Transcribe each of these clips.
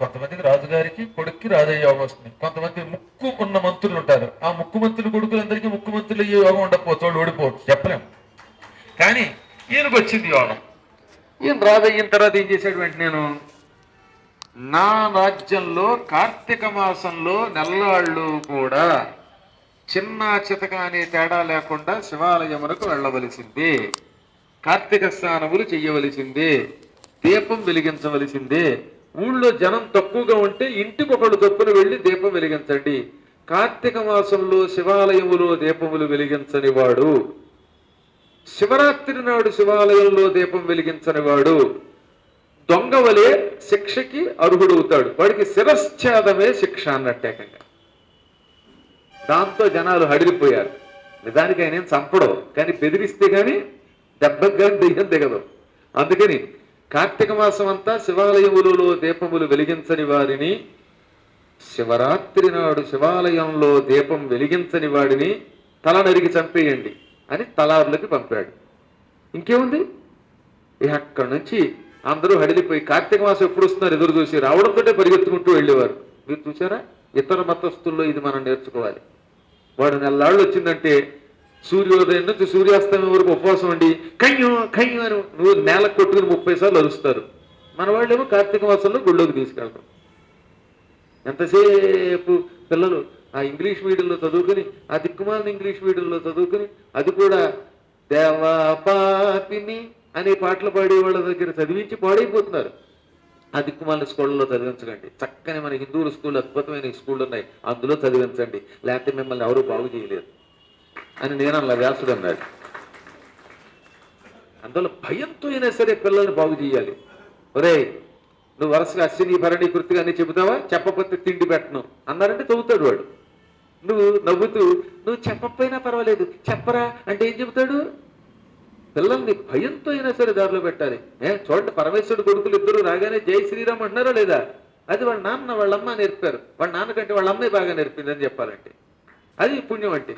కొంతమందికి రాజుగారికి కొడుక్కి రాజయ్య యోగం వస్తుంది. కొంతమంది ముక్కు ఉన్న మంత్రులు ఉంటారు. ఆ ముక్కు మంత్రులు కొడుకులందరికీ ముక్కు మంత్రులు అయ్యే యోగం ఉండకపోతే వాళ్ళు ఓడిపోవచ్చు. చెప్పలేం. కానీ ఈయనకు వచ్చింది యోగం. ఈయన రాజయ్యిన తర్వాత ఏం చేశాడు వెంటనే నేను? నా రాజ్యంలో కార్తీక మాసంలో నెల్లాళ్ళు కూడా చిన్న చితక అనే తేడా లేకుండా శివాలయమునకు వెళ్ళవలసింది. కార్తీక స్నానములు చెయ్యవలసింది. దీపం వెలిగించవలసిందే. ఊళ్ళో జనం తక్కువగా ఉంటే ఇంటికి ఒకళ్ళు చొప్పున వెళ్ళి దీపం వెలిగించండి. కార్తీక మాసంలో శివాలయములో దీపములు వెలిగించని వాడు శివరాత్రి నాడు శివాలయంలో దీపం వెలిగించని వాడు దొంగ వలె శిక్షకి అర్హుడవుతాడు. వాడికి శిరశ్ఛేదమే శిక్ష అన్నట్టేకంగా దాంతో జనాలు హడిలిపోయారు. నిజానికి ఆయన ఏం చంపడు కానీ బెదిరిస్తే కానీ దెబ్బకి కానీ దెయ్యం దిగదు. అందుకని కార్తీక మాసం అంతా శివాలయములలో దీపములు వెలిగించని వారిని శివరాత్రి నాడు శివాలయంలో దీపం వెలిగించని వాడిని తల నరికి చంపేయండి అని తలారులకి పంపాడు. ఇంకేముంది? ఇక అక్కడి నుంచి అందరూ హడిలిపోయి కార్తీక మాసం ఎప్పుడు వస్తున్నారు ఎదురు చూసి రావడంతోటే పరిగెత్తుకుంటూ వెళ్ళేవారు. మీరు చూసారా ఇతర మతస్థుల్లో ఇది మనం నేర్చుకోవాలి. వాడు నెల్లాళ్ళు వచ్చిందంటే సూర్యోదయం నుంచి సూర్యాస్తమయం వరకు ఉపవాసం అండి కయ్యం కయ్యం అని నువ్వు నేల కొట్టుకుని ముప్పై సార్లు అరుస్తారు. మన వాళ్ళేమో కార్తీక మాసంలో గుళ్ళోకి తీసుకెళ్తాం. ఎంతసేపు పిల్లలు ఆ ఇంగ్లీష్ మీడియంలో చదువుకుని ఆ దిక్కుమాలిన ఇంగ్లీష్ మీడియంలో చదువుకుని అది కూడా దేవా పాపిని అనే పాటలు పాడే వాళ్ళ దగ్గర చదివించి పాడైపోతున్నారు. ఆ దిక్కుమాలిన స్కూళ్ళలో చదివించకండి. చక్కని మన హిందువుల స్కూల్ అద్భుతమైన స్కూళ్ళు ఉన్నాయి. అందులో చదివించండి. లేకపోతే మిమ్మల్ని ఎవరు బాగు చేయలేరు. అని నేను అలా వ్యాసుడు అన్నాడు. అందులో భయంతో అయినా సరే పిల్లల్ని బాగు చేయాలి. ఒరేయ్ నువ్వు వరుసగా అశ్విని భరణి కృతిగా అని చెబుతావా? చెప్పకపోతే తిండి పెట్టను. అన్నారంటే చదువుతాడు వాడు. నువ్వు నవ్వుతూ నువ్వు చెప్పకపోయినా పర్వాలేదు. చెప్పరా? అంటే ఏం చెబుతాడు? పిల్లల్ని భయంతో అయినా సరే దారిలో పెట్టాలి. ఏ చూడండి పరమేశ్వరుడు కొడుకులు ఇద్దరు రాగానే జై శ్రీరామ్ అంటున్నారా లేదా? అది వాళ్ళ నాన్న వాళ్ళమ్మ నేర్పారు. వాళ్ళ నాన్నకంటే వాళ్ళ అమ్మే బాగా నేర్పిందని చెప్పాలంటే. అది పుణ్యం అంటే.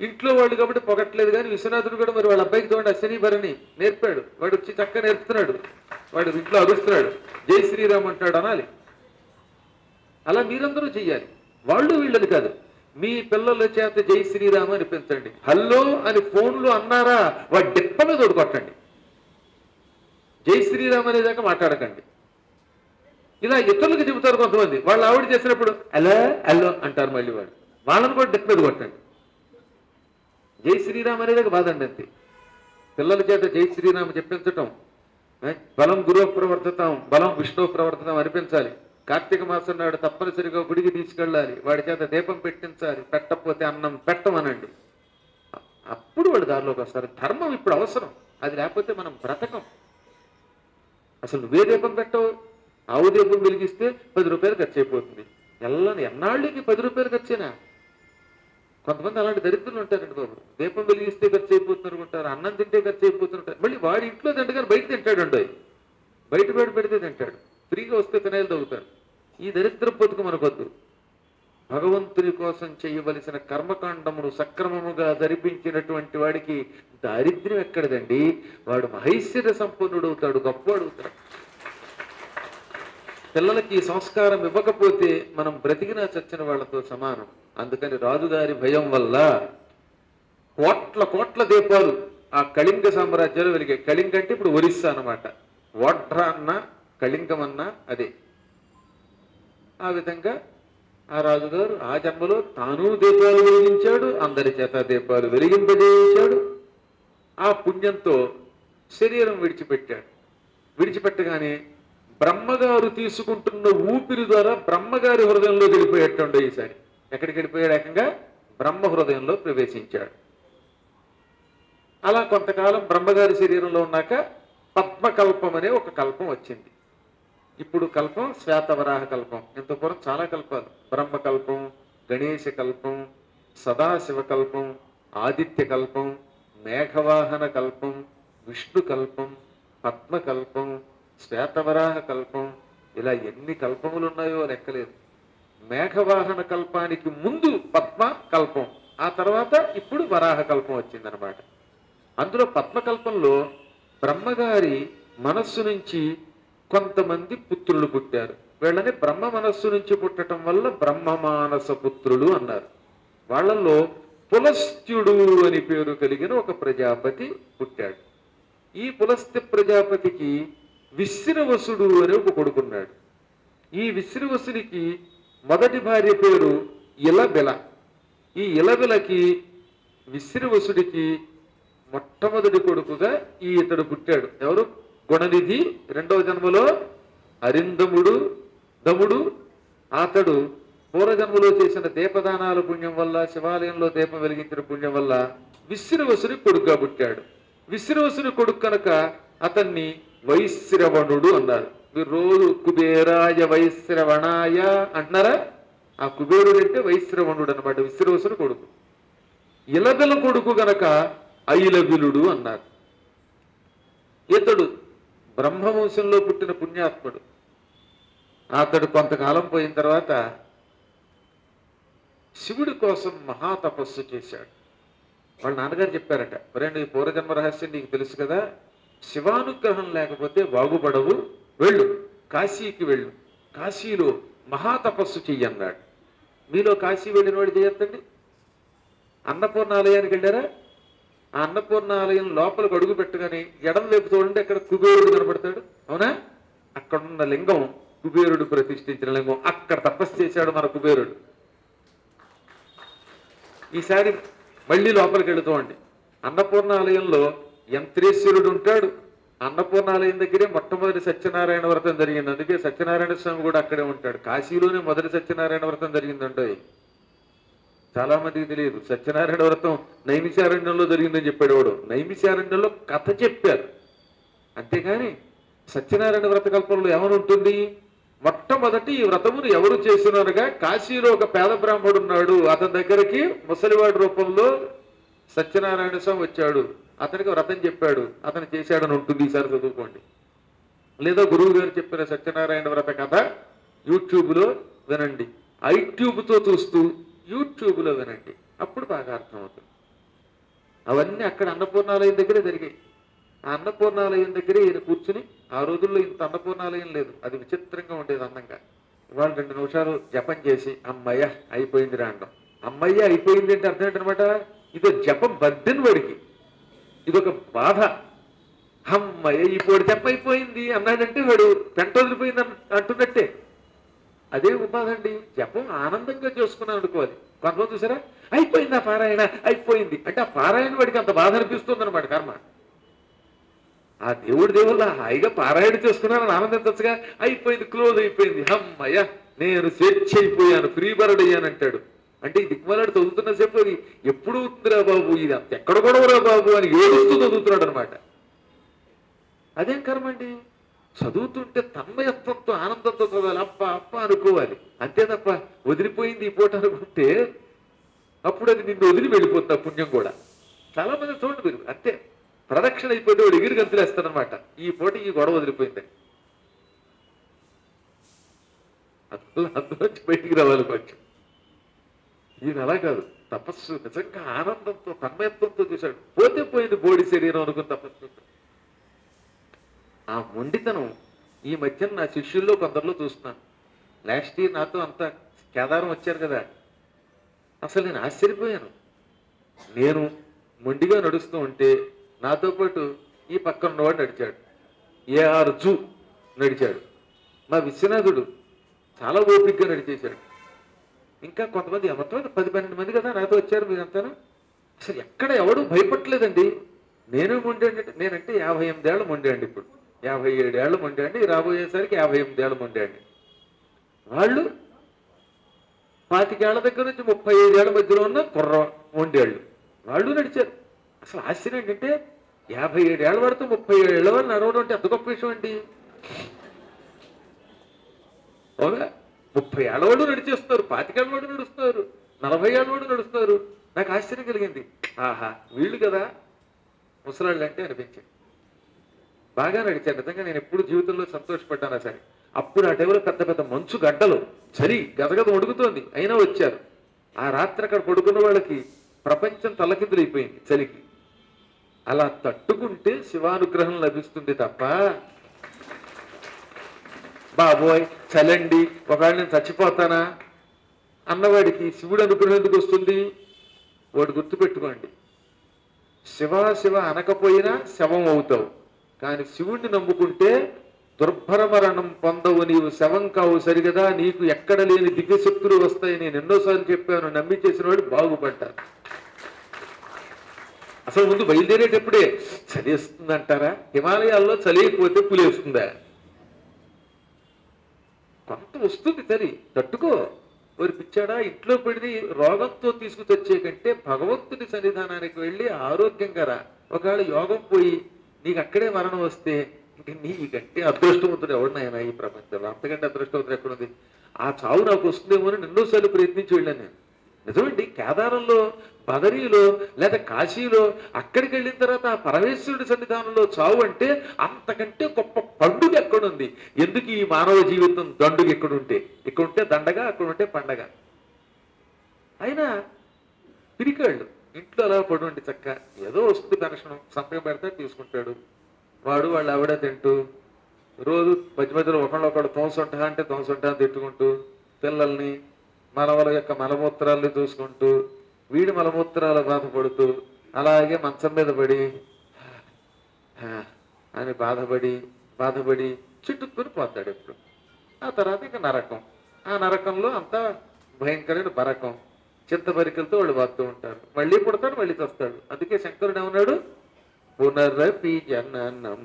ఇంట్లో వాళ్ళు కాబట్టి పొగట్లేదు కానీ విశ్వనాథుడు కూడా మరి వాళ్ళ అబ్బాయికి చూడండి అశ్విని భరణి నేర్పాడు. వాడు వచ్చి చక్కగా నేర్పుతున్నాడు. వాడు ఇంట్లో అరుస్తున్నాడు జై శ్రీరామ్ అంటాడు అనాలి. అలా మీరందరూ చెయ్యాలి. వాళ్ళు వీళ్ళని కాదు. మీ పిల్లల చేత జై శ్రీరామ్ అనిపించండి హలో అని ఫోన్లో అన్నారా వాడి డిప్ప మీద కొట్టండి జై శ్రీరామ్ అనేదాకా మాట్లాడకండి. ఇలా ఇతరులకు చెబుతారు కొంతమంది. వాళ్ళు ఆవిడ చేసినప్పుడు అలా అల్లో అంటారు మళ్ళీ వాడు. వాళ్ళని కూడా డిప్ మీద కొట్టండి జై శ్రీరామ్ అనేదాకా బాధండి అంతే. పిల్లల చేత జై శ్రీరామ్ చెప్పించటం బలం గురువు ప్రవర్తతం బలం విష్ణు ప్రవర్తతం అనిపించాలి. కార్తీక మాసం నాడు తప్పనిసరిగా గుడికి తీసుకెళ్ళాలి. వాడి చేత దీపం పెట్టించాలి. పెట్టకపోతే అన్నం పెట్టమనండి. అప్పుడు వాడు దారిలోకి వస్తారు. ధర్మం ఇప్పుడు అవసరం. అది లేకపోతే మనం బ్రతకం. అసలు నువ్వే దీపం పెట్టవు. ఆవు దీపం వెలిగిస్తే పది రూపాయలు ఖర్చు అయిపోతుంది. ఎల్లని ఎన్నాళ్ళకి పది రూపాయలు ఖర్చేనా? కొంతమంది అలాంటి దరిద్రులు ఉంటారండి బాబు. దీపం వెలిగిస్తే ఖర్చు అయిపోతున్నారు ఉంటారు అన్నం తింటే ఖర్చు అయిపోతుంటారు మళ్ళీ వాడి ఇంట్లో తింటగానే బయట తింటాడు అండి. బయట బయట పెడితే తింటాడు. ఫ్రీగా వస్తే తినేలు తగ్గుతాడు ఈ దరిద్ర బతుకు మనకొద్దు. భగవంతుని కోసం చేయవలసిన కర్మకాండమును సక్రమముగా జరిపించినటువంటి వాడికి దారిద్ర్యం ఎక్కడదండి? వాడు మహైశ్వర్య సంపన్నుడు అవుతాడు పిల్లలకి ఈ సంస్కారం ఇవ్వకపోతే మనం బ్రతికినా చచ్చిన వాళ్ళతో సమానం. అందుకని రాజుగారి భయం వల్ల కోట్ల కోట్ల దీపాలు ఆ కళింగ సామ్రాజ్యాలు వెలిగాయి. కళింగ అంటే ఇప్పుడు ఒరిస్సా అన్నమాట. ఓడ్రా అన్న కళింగం అన్న అదే. ఆ విధంగా ఆ రాజుగారు ఆ జన్మలో తాను దీపాలు వెలిగించాడు అందరి చేత దీపాలు వెలిగింపజేయించాడు. ఆ పుణ్యంతో శరీరం విడిచిపెట్టాడు. విడిచిపెట్టగానే బ్రహ్మగారు తీసుకుంటున్న ఊపిరి ద్వారా బ్రహ్మగారి హృదయంలో వెళ్ళిపోయేటండు ఈసారి. ఎక్కడికి వెళ్ళిపోయాడు ఏకంగా బ్రహ్మ హృదయంలో ప్రవేశించాడు. అలా కొంతకాలం బ్రహ్మగారి శరీరంలో ఉన్నాక పద్మకల్పం అనే ఒక కల్పం వచ్చింది. ఇప్పుడు కల్పం శ్వేతవరాహ కల్పం. ఇంత పూర్వం చాలా కల్పాలు. బ్రహ్మకల్పం గణేశ కల్పం సదాశివ కల్పం ఆదిత్య కల్పం మేఘవాహన కల్పం విష్ణు కల్పం పద్మకల్పం శ్వేతవరాహ కల్పం. ఇలా ఎన్ని కల్పములు ఉన్నాయో లెక్కలేదు. మేఘవాహన కల్పానికి ముందు పద్మ కల్పం ఆ తర్వాత ఇప్పుడు వరాహ కల్పం వచ్చిందనమాట అందులో పద్మకల్పంలో బ్రహ్మగారి మనస్సు నుంచి కొంతమంది పుత్రులు పుట్టారు. వీళ్ళని బ్రహ్మ మనస్సు నుంచి పుట్టడం వల్ల బ్రహ్మమానస పుత్రులు అన్నారు. వాళ్ళలో పులస్త్యుడు అని పేరు కలిగిన ఒక ప్రజాపతి పుట్టాడు. ఈ పులస్త్య ప్రజాపతికి విశ్రవసుడు అని ఒక కొడుకున్నాడు. ఈ విశ్రవసునికి మొదటి భార్య పేరు ఇలబెల. ఈ ఇలబెలకి విశ్రవసుడికి మొట్టమొదటి కొడుకుగా ఈ ఇతడు పుట్టాడు. ఎవరు? గుణనిధి. రెండవ జన్మలో అరిందముడు దముడు. అతడు పూర్వజన్మలో చేసిన దీపదానాల పుణ్యం వల్ల శివాలయంలో దీపం వెలిగించిన పుణ్యం వల్ల విశ్రవసుని కొడుకుగా పుట్టాడు. విశ్రవసుని కొడుకు కనుక అతన్ని వైశ్రవణుడు అన్నారు. మీరు రోజు కుబేరాయ వైశ్రవణాయ అంటున్నారా? ఆ కుబేరుడు అంటే వైశ్రవణుడు అనమాట విశ్రవసుడు కొడుకు. ఇలగల కొడుకు గనక ఐలగులుడు అన్నారు. ఇతడు బ్రహ్మవంశంలో పుట్టిన పుణ్యాత్ముడు. అతడు కొంతకాలం పోయిన తర్వాత శివుడి కోసం మహాతపస్సు చేశాడు. వాళ్ళ నాన్నగారు చెప్పారట ఒరే ఈ పూర్వజన్మ రహస్యం నీకు తెలుసు కదా శివానుగ్రహం లేకపోతే బాగుపడవు వెళ్ళు. కాశీకి వెళ్ళు. కాశీలో మహాతపస్సు చెయ్యన్నాడు మీలో కాశీ వెళ్ళిన వాడు చేయొద్దండి అన్నపూర్ణ ఆలయానికి వెళ్ళారా? ఆ అన్నపూర్ణ ఆలయం లోపలికి అడుగు పెట్టగానే ఎడం వైపు చూడండి అక్కడ కుబేరుడు కనబడతాడు. అవునా? అక్కడున్న లింగం కుబేరుడు ప్రతిష్ఠించిన లింగం. అక్కడ తపస్సు చేశాడు మన కుబేరుడు. ఈసారి మళ్ళీ లోపలికి వెళుతూ అండి అన్నపూర్ణ ఆలయంలో యంత్రేశ్వరుడు ఉంటాడు. అన్నపూర్ణాలయం దగ్గరే మొట్టమొదటి సత్యనారాయణ వ్రతం జరిగింది. అందుకే సత్యనారాయణ స్వామి కూడా అక్కడే ఉంటాడు. కాశీలోనే మొదటి సత్యనారాయణ వ్రతం జరిగిందంటే చాలా మందికి తెలియదు. సత్యనారాయణ వ్రతం నైమిషారణ్యంలో జరిగిందని చెప్పాడు వాడు. నైమిషారణ్యంలో కథ చెప్పారు. అంతేగాని సత్యనారాయణ వ్రత కల్పనలో ఏమని ఉంటుంది? మొట్టమొదటి ఈ వ్రతమును ఎవరు చేసినారుగా? కాశీలో ఒక పేద బ్రాహ్మడు ఉన్నాడు. అతని దగ్గరికి ముసలివాడి రూపంలో సత్యనారాయణ స్వామి వచ్చాడు. అతనికి వ్రతం చెప్పాడు అతను చేశాడని ఉంటుంది ఈసారి చదువుకోండి. లేదా గురువు గారు చెప్పిన సత్యనారాయణ వ్రత కథ యూట్యూబ్లో వినండి. ఐట్యూబ్తో చూస్తూ యూట్యూబ్లో వినండి. అప్పుడు బాగా అర్థమవుతుంది. అవన్నీ అక్కడ అన్నపూర్ణాలయం దగ్గరే జరిగాయి. ఆ అన్నపూర్ణాలయం దగ్గరే ఈయన కూర్చుని ఆ రోజుల్లో ఇంత అన్నపూర్ణాలయం లేదు. అది విచిత్రంగా ఉండేది అందంగా. ఇవాళ రెండు నిమిషాలు జపం చేసి అమ్మయ్య అయిపోయింది రాండం అమ్మయ్య అయిపోయింది అంటే అర్థం ఏంటనమాట? ఇదో జపం బద్దెని వాడికి. ఇదొక బాధ. అమ్మయ్య ఇప్పుడు జప అయిపోయింది అన్నాడంటే వాడు పెంట వదిలిపోయింది అంటున్నట్టే. అదే ఉపాధండి. జపం ఆనందంగా చేసుకున్నాను అనుకోవాలి కొంతమంది చూసారా? అయిపోయింది ఆ పారాయణ అయిపోయింది. అంటే ఆ పారాయణ వాడికి అంత బాధ అనిపిస్తుంది అనమాట కర్మ. ఆ దేవుడి దేవుళ్ళ హాయిగా పారాయణ చేసుకున్నానని ఆనందించచ్చుగా అయిపోయింది క్లోజ్ అయిపోయింది. అమ్మయ్య నేను స్వేచ్ఛ అయిపోయాను ఫ్రీ బర్డ్ అయ్యానంటాడు అంటే ఈ చదువుతున్న సేపు అది ఎప్పుడు అవుతుందిరా బాబు? ఇది అంత ఎక్కడ గొడవరా బాబు అని ఏడుస్తూ చదువుతున్నాడు అనమాట అదేం కర్మండి చదువుతుంటే తన్మయత్వంతో ఆనందంతో చదవాలి. అప్ప అప్ప అనుకోవాలి. అంతే తప్ప వదిలిపోయింది ఈ పూట అనుకుంటే అప్పుడు అది నిన్ను వదిలి వెళ్ళిపోతుంది ఆ పుణ్యం కూడా. చాలా మంది చూడండి మీరు అంతే. ప్రదక్షిణ అయిపోతే వాడు ఎగిరి గంతులేస్తాడనమాట ఈ పూట ఈ గొడవ వదిలిపోయింది. అందులో అందులోంచి బయటికి రావాలి కొంచెం. ఈయన అలా కాదు తపస్సు నిజంగా ఆనందంతో తన్మయత్వంతో చూశాడు. పోతే పోయింది బోడి శరీరం అనుకుని తపస్సు. ఆ మొండితనం ఈ మధ్యన నా శిష్యుల్లో కొందరిలో చూస్తున్నాను. లాస్ట్ ఇయర్ నాతో అంత కేదారం వచ్చారు కదా. అసలు నేను ఆశ్చర్యపోయాను. నేను మొండిగా నడుస్తూ ఉంటే నాతో పాటు ఈ పక్కన ఉన్నవాడు నడిచాడు. ఏఆర్ జూ నడిచాడు. మా విశ్వనాథుడు చాలా ఓపికగా నడిచేశాడు. ఇంకా కొంతమంది మొత్తం పది పన్నెండు మంది కదా నాతో వచ్చారు మీరంతాను. అసలు ఎక్కడ ఎవడు భయపడలేదండి. నేను మొండండి నేనంటే యాభై ఎనిమిదేళ్ళు మొండండి ఇప్పుడు. యాభై ఏడేళ్ళు మొండండి రాబోయేసరికి యాభై ఎనిమిదేళ్ళు మొండండి. వాళ్ళు పాతికేళ్ళ దగ్గర నుంచి ముప్పై ఐదేళ్ళ మధ్యలో ఉన్న కుర్ర మొండేళ్ళు. వాళ్ళు నడిచారు. అసలు ఆశ్చర్యం ఏంటంటే యాభై ఏడేళ్ళ వరకు ముప్పై ఏళ్ళ వరకు నడవడం అంటే ఎంత గొప్ప విషయం అండి? అవునా? ముప్పై ఏళ్ళ వాళ్ళు నడిచేస్తారు పాతికేళ్ళ వాళ్ళు నడుస్తారు నలభై ఏళ్ళ వాళ్ళు నడుస్తారు. నాకు ఆశ్చర్యం కలిగింది. ఆహా వీళ్ళు కదా. ముసలాళ్ళు అంటే అనిపించింది బాగా నడిచాను నిజంగా నేను ఎప్పుడు జీవితంలో సంతోషపడ్డానా సరే. అప్పుడు ఆ టైంలో పెద్ద పెద్ద మంచు గడ్డలు చలి గదగద ఒడుగుతోంది అయినా వచ్చారు. ఆ రాత్రి అక్కడ పడుకున్న వాళ్ళకి ప్రపంచం తలకిందులైపోయింది చలికి. అలా తట్టుకుంటే శివానుగ్రహం లభిస్తుంది తప్ప బాబోయ్ చలండి ఒకవేళ నేను చచ్చిపోతానా? అన్నవాడికి శివుడు అనుగ్రహం ఎందుకు వస్తుంది? వాడు గుర్తుపెట్టుకోండి. శివ శివ అనకపోయినా శవం అవుతావు. కానీ శివుణ్ణి నమ్ముకుంటే దుర్భర మరణం పొందవు. నీవు శవం కావు సరిగదా. నీకు ఎక్కడ లేని దివ్యశక్తులు వస్తాయి. నేను ఎన్నోసార్లు చెప్పాను నమ్మి చేసిన వాడు బాగుపడ్డారు. అసలు ముందు బయలుదేరేటప్పుడే చలిస్తుందంటారా హిమాలయాల్లో చలియకపోతే పులేస్తుందా కొంత వస్తుంది చలి తట్టుకో. మరి పిచ్చాడా ఇంట్లో పడి రోగంతో తీసుకుతొచ్చే కంటే భగవంతుని సన్నిధానానికి వెళ్ళి ఆరోగ్యంగా రా. ఒకవేళ యోగం పోయి నీకు అక్కడే మరణం వస్తే ఇంక నీకంటే అదృష్టవంతుడు ఎవడినైనా ఈ ప్రపంచంలో? అంతకంటే అదృష్టవంతుడు ఎక్కడుంది? ఆ చావు నాకు వస్తుందేమో అని ఎన్నోసార్లు ప్రయత్నించి వెళ్ళాను నేను. నిజమండి కేదారంలో బదరీలో లేదా కాశీలో అక్కడికి వెళ్ళిన తర్వాత ఆ పరమేశ్వరుడి సన్నిధానంలో చావు అంటే అంతకంటే గొప్ప పండుగ ఎక్కడుంది? ఎందుకు ఈ మానవ జీవితం దండుగ ఎక్కడుంటే? ఇక్కడుంటే దండగ దండగా పండగ. అయినా పిరికాళ్ళు ఇంట్లో అలా పడుండి చక్క. ఏదో వస్తుంది పెన్షన్ సంతకం పెడితే తీసుకుంటాడు. వాడు వాళ్ళు ఆవిడ తింటూ రోజు మధ్య మధ్యలో ఒకళ్ళు ఒకళ్ళు తోసుంటా అంటే తోసుంటా తిట్టుకుంటూ పిల్లల్ని మనవల యొక్క మలమూత్రాలు చూసుకుంటూ వీడి మలమూత్రాలు బాధపడుతూ అలాగే మంచం మీద పడి అని బాధపడి బాధపడి చుట్టుకుని పోతాడు ఇప్పుడు ఆ తర్వాత ఇంకా నరకం. ఆ నరకంలో అంతా భయంకరమైన బరకం. చింత పరికలతో వాళ్ళు బాగుతూ ఉంటారు. మళ్ళీ పుడతాడు మళ్ళీ చస్తాడు. అందుకే శంకరుడు ఏమన్నాడు? పునరపి జననం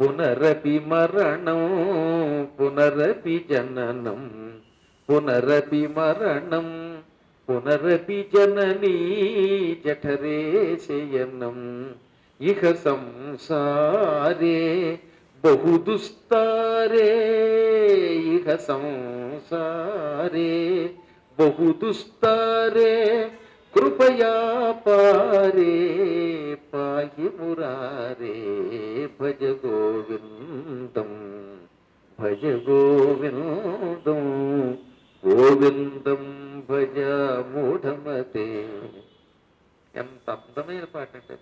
పునరపి మరణం పునరపి జననం. పునరపి మరణం పునరపి జననీ జఠరే శయనం ఇహ సంసారే బహు దుస్తారే ఇహ సంసారే బహు దుస్తారే కృపయా పారే పాహి మురారే భజ గోవిందం భజ గోవిందం. గోవిందం భజ మూఢమతే. ఎంత అందమైన పాట అంటే